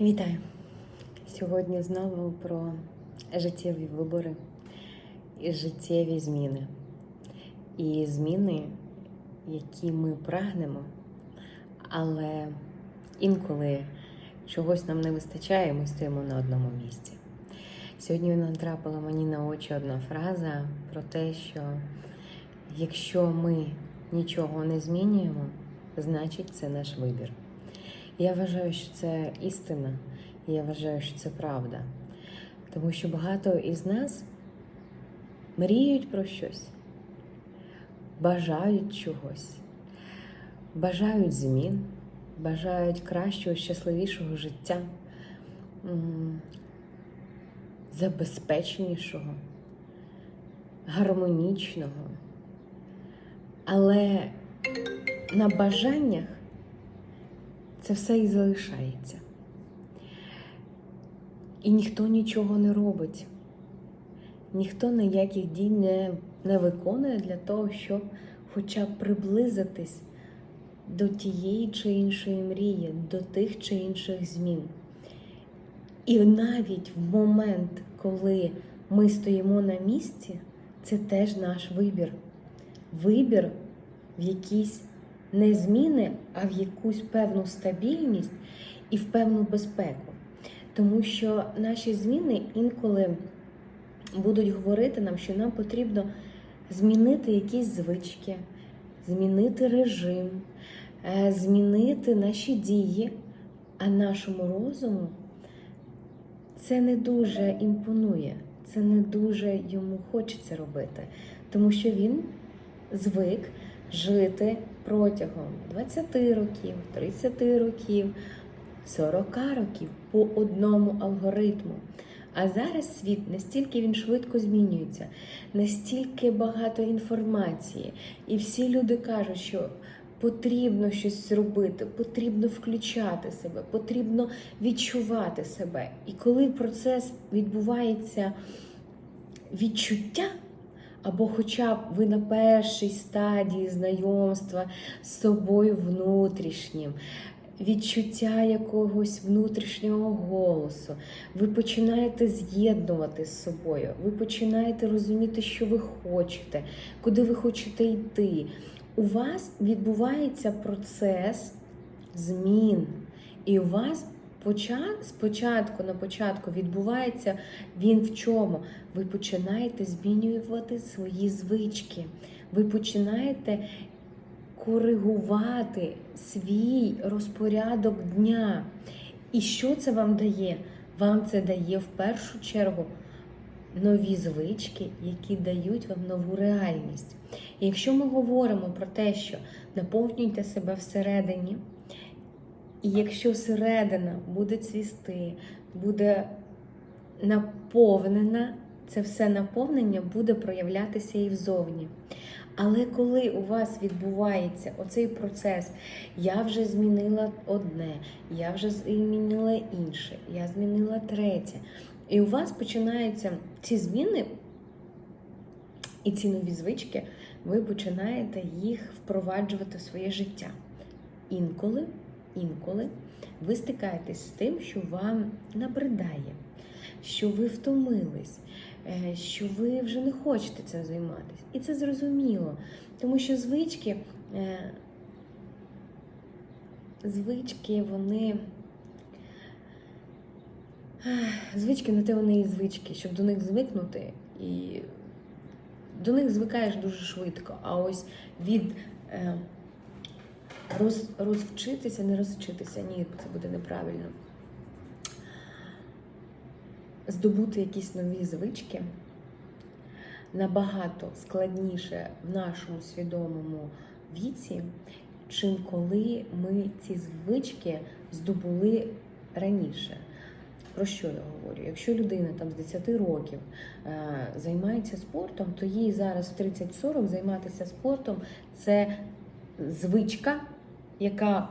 Вітаю! Сьогодні знову про життєві вибори і життєві зміни. І зміни, які ми прагнемо, але інколи чогось нам не вистачає, ми стоїмо на одному місці. Сьогодні натрапила мені на очі одна фраза про те, що якщо ми нічого не змінюємо, значить це наш вибір. Я вважаю, що це істина, я вважаю, що це правда. Тому що багато із нас мріють про щось, бажають чогось, бажають змін, бажають кращого, щасливішого життя, забезпеченішого, гармонічного. Але на бажаннях це все і залишається. І ніхто нічого не робить, ніхто ніяких дій не, не виконує для того, щоб хоча б приблизитись до тієї чи іншої мрії, до тих чи інших змін. І навіть в момент, коли ми стоїмо на місці, це теж наш вибір. Вибір в якійсь не зміни, а в якусь певну стабільність і в певну безпеку. Тому що наші зміни інколи будуть говорити нам, що нам потрібно змінити якісь звички, змінити режим, е, змінити наші дії, а нашому розуму це не дуже імпонує, це не дуже йому хочеться робити, тому що він звик жити протягом 20 років, 30 років, 40 років по одному алгоритму. А зараз світ настільки він швидко змінюється, настільки багато інформації, і всі люди кажуть, що потрібно щось зробити, потрібно включати себе, потрібно відчувати себе. І коли процес відбувається відчуття, або хоча б ви на першій стадії знайомства з собою внутрішнім, відчуття якогось внутрішнього голосу, ви починаєте з'єднувати з собою, ви починаєте розуміти, що ви хочете, куди ви хочете йти. У вас відбувається процес змін, і у вас спочатку на початку відбувається він в чому? Ви починаєте змінювати свої звички. Ви починаєте коригувати свій розпорядок дня. І що це вам дає? Вам це дає в першу чергу нові звички, які дають вам нову реальність. І якщо ми говоримо про те, що наповнюйте себе всередині, і якщо середина буде цвісти, буде наповнена, це все наповнення буде проявлятися і взовні. Але коли у вас відбувається оцей процес, я вже змінила одне, я вже змінила інше, я змінила третє. І у вас починаються ці зміни і ці нові звички, ви починаєте їх впроваджувати в своє життя. Інколи, інколи ви стикаєтесь з тим, що вам набридає, що ви втомились, е, що ви вже не хочете цим займатися. І це зрозуміло, тому що звички, е, звички, вони. Звички на те вони і звички, щоб до них звикнути, і до них звикаєш дуже швидко. А ось від е, роз, розвчитися, не розвчитися, ні, це буде неправильно. Здобути якісь нові звички набагато складніше в нашому свідомому віці, чим коли ми ці звички здобули раніше. Про що я говорю? Якщо людина там з 10 років е, займається спортом, то їй зараз в 30-40 займатися спортом це звичка, яка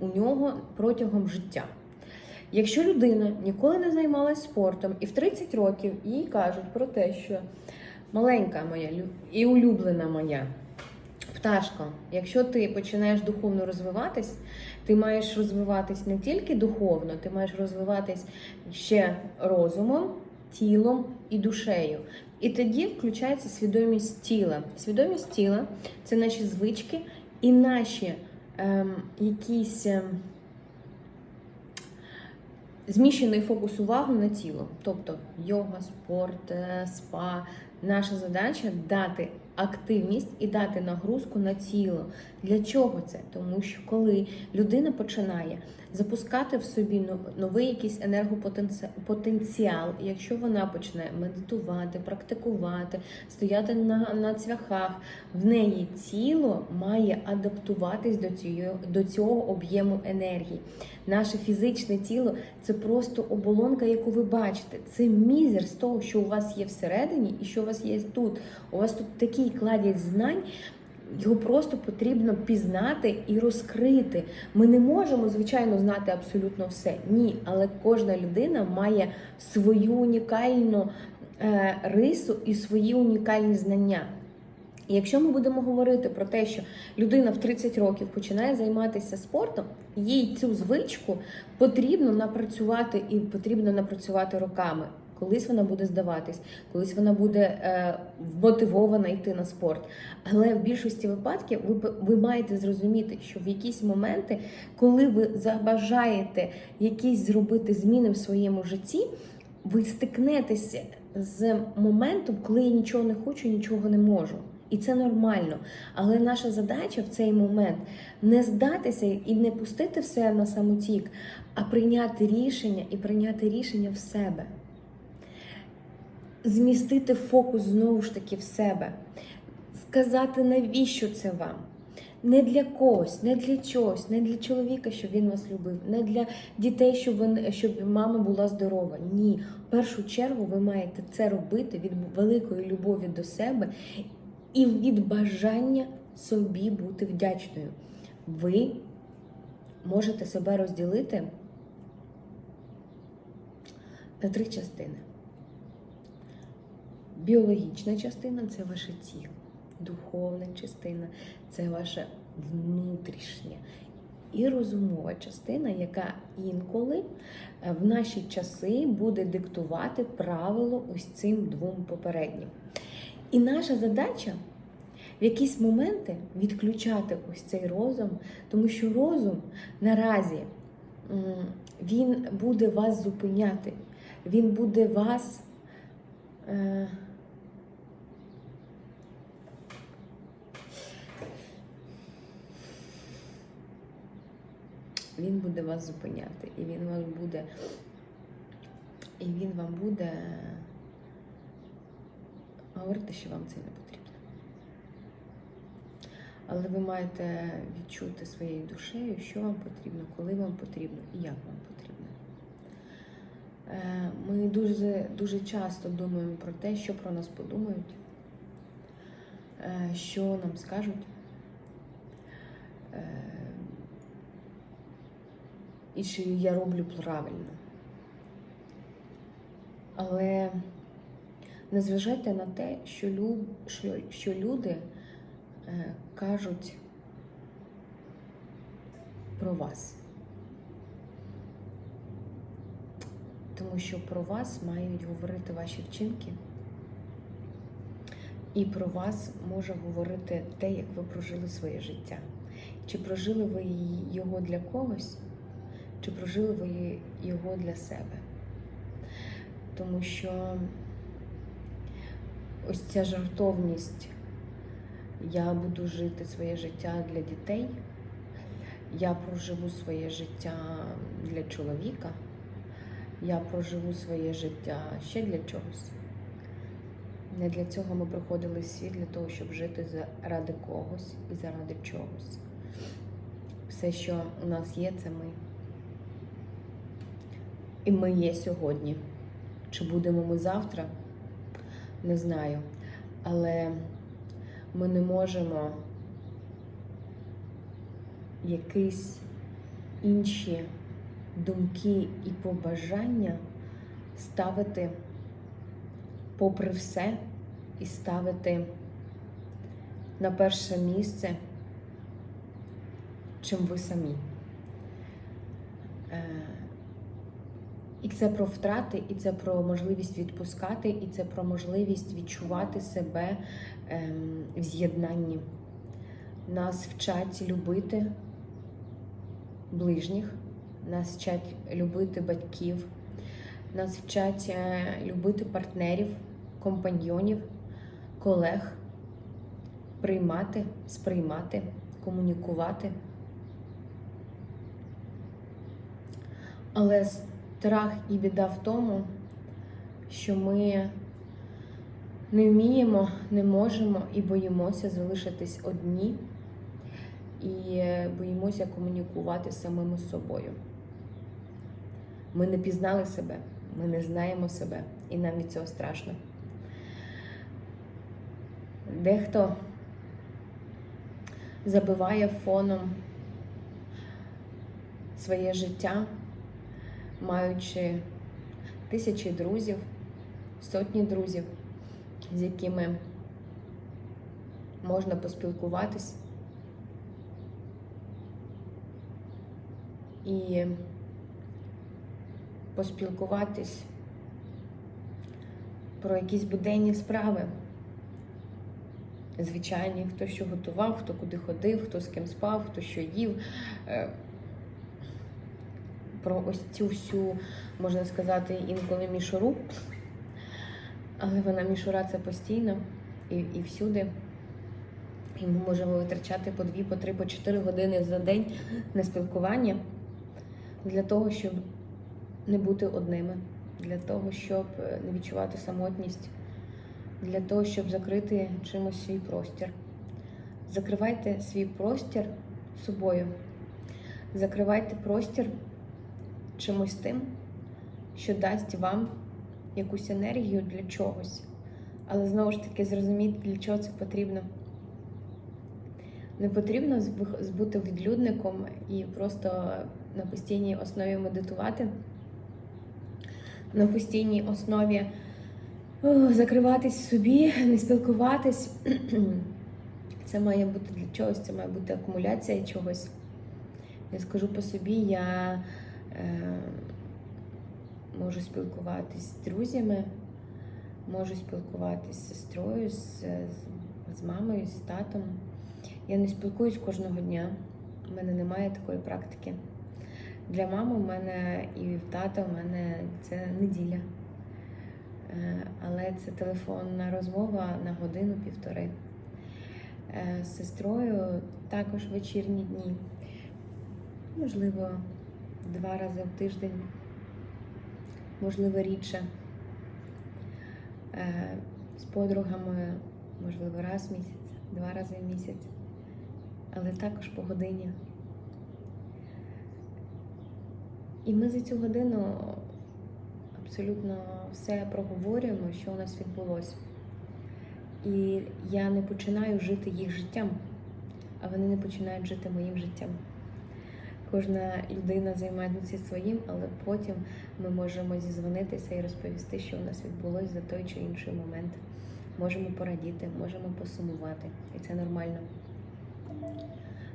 у нього протягом життя. Якщо людина ніколи не займалась спортом і в 30 років їй кажуть про те, що маленька моя і улюблена моя, в Пташко, якщо ти починаєш духовно розвиватись, ти маєш розвиватись не тільки духовно, ти маєш розвиватись ще розумом, тілом і душею. І тоді включається свідомість тіла. Свідомість тіла це наші звички і наші ем, якісь. Ем, Зміщений фокус уваги на тіло, тобто йога, спорт, е, спа. Наша задача дати активність і дати нагрузку на тіло. Для чого це? Тому що коли людина починає запускати в собі новий якийсь енергопотенціал, якщо вона почне медитувати, практикувати, стояти на, на цвяхах, в неї тіло має адаптуватись до цього, до цього об'єму енергії. Наше фізичне тіло це просто оболонка, яку ви бачите. Це мізер з того, що у вас є всередині і що у вас є тут. У вас тут такий кладять знань. Його просто потрібно пізнати і розкрити. Ми не можемо, звичайно, знати абсолютно все. Ні, але кожна людина має свою унікальну е, рису і свої унікальні знання. І якщо ми будемо говорити про те, що людина в 30 років починає займатися спортом, їй цю звичку потрібно напрацювати і потрібно напрацювати роками. Колись вона буде здаватись, колись вона буде е, вмотивована йти на спорт. Але в більшості випадків ви, ви маєте зрозуміти, що в якісь моменти, коли ви забажаєте якісь зробити зміни в своєму житті, ви стикнетеся з моментом, коли я нічого не хочу, нічого не можу. І це нормально. Але наша задача в цей момент не здатися і не пустити все на самотік, а прийняти рішення і прийняти рішення в себе. Змістити фокус знову ж таки в себе, сказати, навіщо це вам. Не для когось, не для чогось, не для чоловіка, щоб він вас любив, не для дітей, щоб ви, щоб мама була здорова. Ні, в першу чергу ви маєте це робити від великої любові до себе і від бажання собі бути вдячною. Ви можете себе розділити на три частини. Біологічна частина це ваше тіло, духовна частина це ваше внутрішнє. І розумова частина, яка інколи е, в наші часи буде диктувати правило ось цим двом попереднім. І наша задача в якісь моменти відключати ось цей розум, тому що розум наразі він буде вас зупиняти, він буде вас. Він буде вас зупиняти, і він вас буде, і він вам буде говорити, що вам це не потрібно. Але ви маєте відчути своєю душею, що вам потрібно, коли вам потрібно і як вам потрібно. Е, Ми дуже, дуже часто думаємо про те, що про нас подумають, е, що нам скажуть. І чи я роблю правильно. Але не зважайте на те, що, лю... що, що люди е, кажуть про вас. Тому що про вас мають говорити ваші вчинки, і про вас може говорити те, як ви прожили своє життя. Чи прожили ви його для когось, чи прожили ви його для себе? Тому що ось ця жартовність, я буду жити своє життя для дітей, я проживу своє життя для чоловіка, я проживу своє життя ще для чогось. Не для цього ми приходили в світ, для того, щоб жити заради когось і заради чогось. Все, що у нас є, це ми. І ми є сьогодні. Чи будемо ми завтра? Не знаю. Але ми не можемо якісь інші думки і побажання ставити попри все і ставити на перше місце, чим ви самі. І це про втрати, і це про можливість відпускати, і це про можливість відчувати себе ем, в з'єднанні. Нас вчать любити ближніх, нас вчать любити батьків, нас вчать е, любити партнерів, компаньйонів, колег, приймати, сприймати, комунікувати. Але страх і біда в тому, що ми не вміємо, не можемо і боїмося залишитись одні, і е, боїмося комунікувати з собою. Ми не пізнали себе, ми не знаємо себе, і нам від цього страшно. Дехто забиває фоном своє життя, маючи тисячі друзів, сотні друзів, з якими можна поспілкуватись. І поспілкуватись про якісь буденні справи. Звичайні, хто що готував, хто куди ходив, хто з ким спав, хто що їв. Про ось цю всю, можна сказати, інколи мішуру. Але вона мішура це постійно і, і всюди. І ми можемо витрачати по дві, по три, по чотири години за день на спілкування для того, щоб не бути одними, для того, щоб е, не відчувати самотність, для того, щоб закрити чимось свій простір. Закривайте свій простір собою. Закривайте простір чимось тим, що дасть вам якусь енергію для чогось. Але знову ж таки зрозуміти, для чого це потрібно. Не потрібно бути відлюдником і просто на постійній основі медитувати, на постійній основі закриватись собі, не спілкуватись. Це має бути для чогось, це має бути акумуляція чогось. Я скажу по собі, я можу спілкуватись з друзями, можу спілкуватись з сестрою, з, з, з мамою, з татом. Я не спілкуюсь кожного дня. У мене немає такої практики. Для мами в мене і в тата в мене це неділя. Е, Але це телефонна розмова на годину-півтори. Е, З сестрою також вечірні дні. Можливо, два рази в тиждень, можливо, рідше. Е, З подругами, можливо, раз в місяць, два рази в місяць, але також по годині. І ми за цю годину абсолютно все проговорюємо, що у нас відбулося. І я не починаю жити їх життям, а вони не починають жити моїм життям. Кожна людина займається своїм, але потім ми можемо зізвонитися і розповісти, що у нас відбулося за той чи інший момент. Можемо порадіти, можемо посумувати, і це нормально.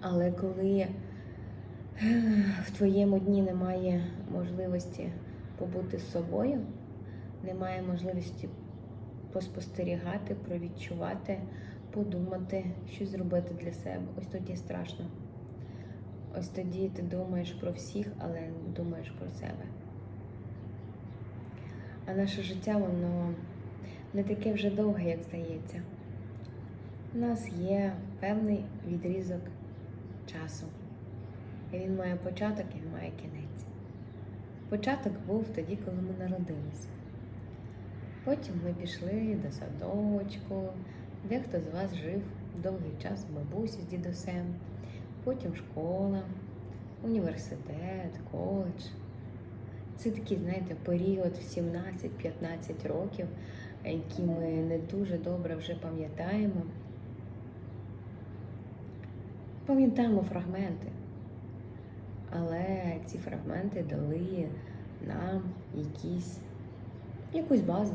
Але коли в твоєму дні немає можливості побути з собою, немає можливості поспостерігати, провідчувати, подумати, що зробити для себе. Ось тоді страшно. Ось тоді ти думаєш про всіх, але не думаєш про себе. А наше життя, воно не таке вже довге, як здається. У нас є певний відрізок часу. І він має початок і він має кінець. Початок був тоді, коли ми народилися. Потім ми пішли до садочку, дехто з вас жив довгий час бабусі з дідусем, потім школа, університет, коледж. Це такий, знаєте, період в 17-15 років, які ми не дуже добре вже пам'ятаємо. Пам'ятаємо фрагменти, але ці фрагменти дали нам якісь, якусь базу,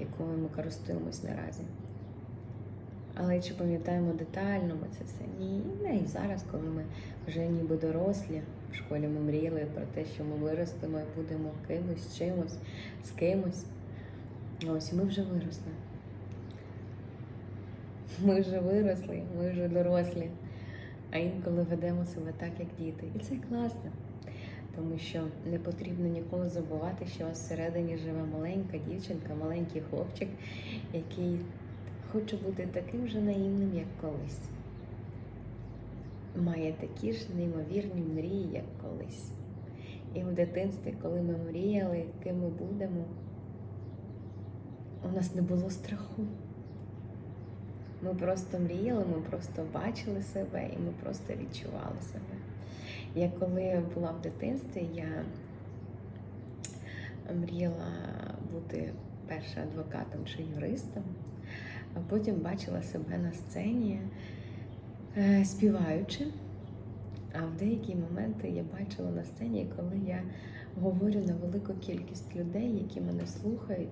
якою ми користуємось наразі. Але чи пам'ятаємо детально ми це все? Ні. Не і зараз, коли ми вже ніби дорослі, в школі ми мріяли про те, що ми виростемо і будемо кимось, чимось, з кимось. Ось ми вже виросли. Ми вже виросли, ми вже дорослі. А інколи ведемо себе так, як діти. І це класно. Тому що не потрібно ніколи забувати, що всередині живе маленька дівчинка, маленький хлопчик, який хоче бути таким же наївним, як колись. Має такі ж неймовірні мрії, як колись. І в дитинстві, коли ми мріяли, ким ми будемо, у нас не було страху. Ми просто мріяли, ми просто бачили себе і ми просто відчували себе. Я коли була в дитинстві, я мріяла бути перше адвокатом чи юристом, а потім бачила себе на сцені е, співаючи. А в деякі моменти я бачила на сцені, коли я говорю на велику кількість людей, які мене слухають,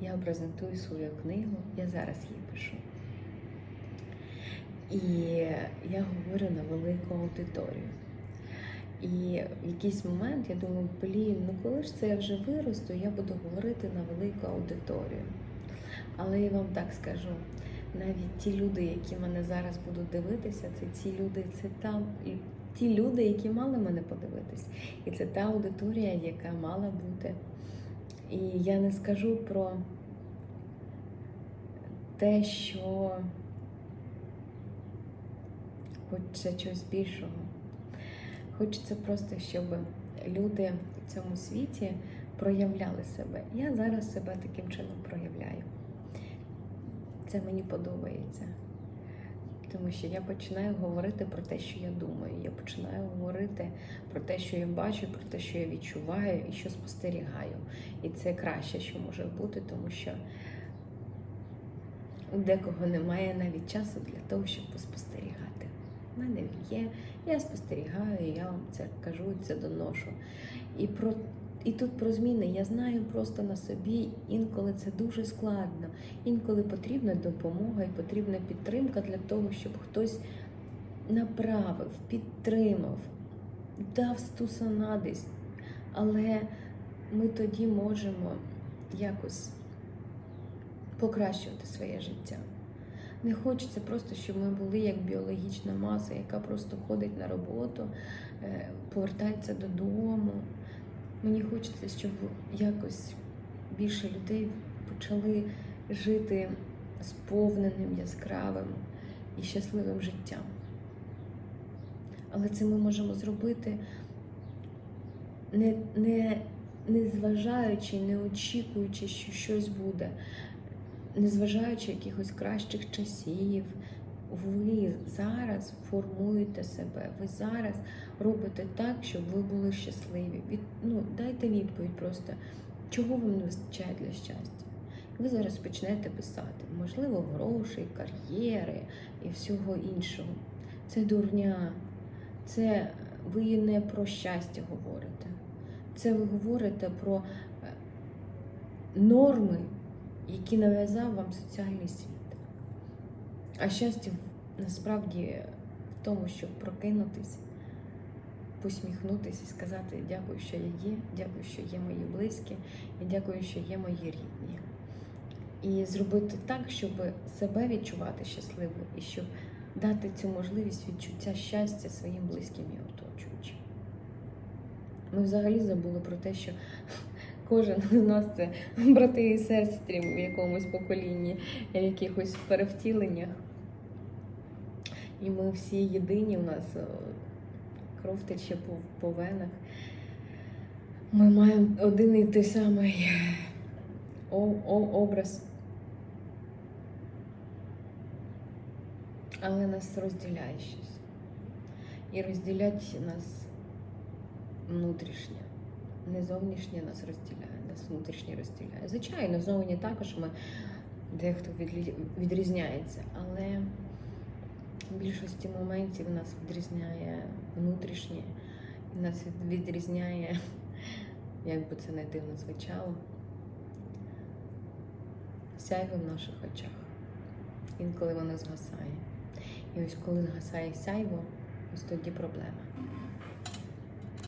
я презентую свою книгу, я зараз її пишу. І я говорю на велику аудиторію. І в якийсь момент я думаю, блін, ну коли ж це я вже виросту, я буду говорити на велику аудиторію. Але я вам так скажу, навіть ті люди, які мене зараз будуть дивитися, це ті люди, це там ті люди, які мали мене подивитись. І це та аудиторія, яка мала бути. І я не скажу про те, що хочеться чогось більшого. Хочеться просто, щоб люди в цьому світі проявляли себе. Я зараз себе таким чином проявляю. Це мені подобається. Тому що я починаю говорити про те, що я думаю. Я починаю говорити про те, що я бачу, про те, що я відчуваю і що спостерігаю. І це краще, що може бути, тому що у декого немає навіть часу для того, щоб поспостерігати. У мене він є, я спостерігаю, я вам це кажу, це доношу. І про і тут про зміни я знаю просто на собі, інколи це дуже складно, інколи потрібна допомога і потрібна підтримка для того, щоб хтось направив, підтримав, дав стусана десь. Але ми тоді можемо якось покращувати своє життя. Не хочеться просто, щоб ми були як біологічна маса, яка просто ходить на роботу, е, повертається додому. Мені хочеться, щоб якось більше людей почали жити сповненим, яскравим і щасливим життям. Але це ми можемо зробити, не, не, не зважаючи, не очікуючи, що щось буде, незважаючи якихось кращих часів. Ви зараз формуєте себе, ви зараз робите так, щоб ви були щасливі. Від, ну, Дайте відповідь просто, чого вам не вистачає для щастя. Ви зараз почнете писати, можливо, грошей, кар'єри і всього іншого. Це дурня, це ви не про щастя говорите. Це ви говорите про е, норми, які нав'язав вам соціальний світ. А щастя насправді в тому, щоб прокинутися, посміхнутися і сказати дякую, що я є, дякую, що є мої близькі, і дякую, що є мої рідні. І зробити так, щоб себе відчувати щасливою і щоб дати цю можливість відчуття щастя своїм близьким і оточуючим. Ми взагалі забули про те, що кожен з нас це брати і сестри в якомусь поколінні, в якихось перевтіленнях. І ми всі єдині, у нас е, кров тече по, по венах. Ми маємо один і той самий о, о, образ. Але нас розділяє щось. І розділять нас внутрішнє. Не зовнішнє нас розділяє, нас внутрішнє розділяє. Звичайно, зовні також ми дехто відрізняється, але в більшості моментів нас відрізняє внутрішнє, нас відрізняє, як би це не дивно звучало, сяйво в наших очах. інколи воно згасає. І ось коли згасає сяйво, ось тоді проблема.